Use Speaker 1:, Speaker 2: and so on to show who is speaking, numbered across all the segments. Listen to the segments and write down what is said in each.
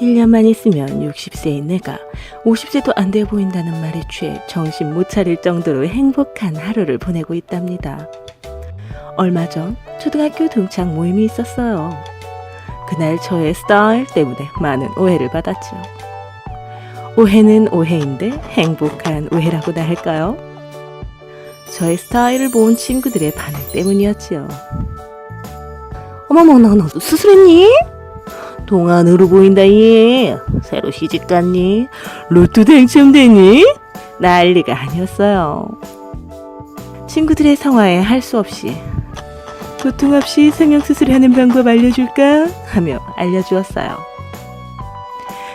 Speaker 1: 1년만 있으면 60세인 내가 50세도 안 돼 보인다는 말에 취해 정신 못 차릴 정도로 행복한 하루를 보내고 있답니다. 얼마 전 초등학교 동창 모임이 있었어요. 그날 저의 스타일 때문에 많은 오해를 받았죠. 오해는 오해인데 행복한 오해라고나 할까요? 저의 스타일을 본 친구들의 반응 때문이었지요. 어머머, 너, 너 수술했니? 동안으로 보인다, 얘. 새로 시집 갔니? 로또 당첨되니? 난리가 아니었어요. 친구들의 성화에 할 수 없이 고통 없이 성형수술하는 방법 알려줄까? 하며 알려주었어요.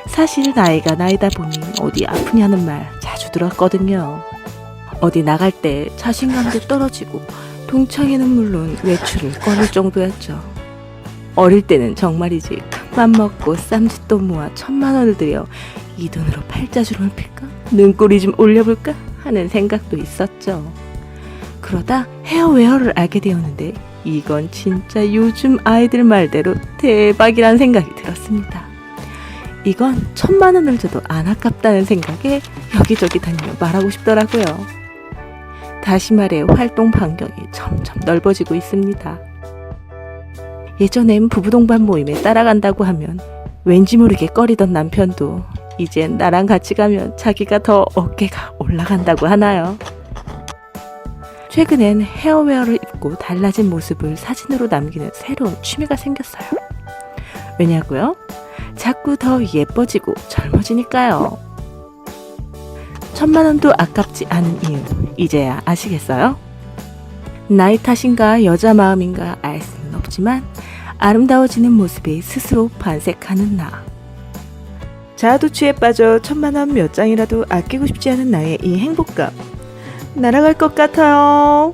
Speaker 1: 사실 나이가 나이다 보니 어디 아프냐는 말 자주 들었거든요. 어디 나갈 때 자신감도 떨어지고 동창회는 물론 외출을 꺼릴 정도였죠. 어릴 때는 정말이지 큰 맘 먹고 쌈짓돈 모아 천만 원을 들여 이 돈으로 팔자주름을 필까? 눈꼬리 좀 올려볼까? 하는 생각도 있었죠. 그러다 헤어웨어를 알게 되었는데 이건 진짜 요즘 아이들 말대로 대박이란 생각이 들었습니다. 이건 천만 원을 줘도 안 아깝다는 생각에 여기저기 다니며 말하고 싶더라고요. 다시 말해 활동 반경이 점점 넓어지고 있습니다. 예전엔 부부 동반 모임에 따라간다고 하면 왠지 모르게 꺼리던 남편도 이젠 나랑 같이 가면 자기가 더 어깨가 올라간다고 하나요? 최근엔 헤어웨어를 입고 달라진 모습을 사진으로 남기는 새로운 취미가 생겼어요. 왜냐고요? 자꾸 더 예뻐지고 젊어지니까요. 천만 원도 아깝지 않은 이유, 이제야 아시겠어요? 나이 탓인가 여자 마음인가 알수 는 없지만 아름다워지는 모습에 스스로 반색하는 나. 자아도취에 빠져 천만 원 몇 장이라도 아끼고 싶지 않은 나의 이 행복감. 날아갈 것 같아요.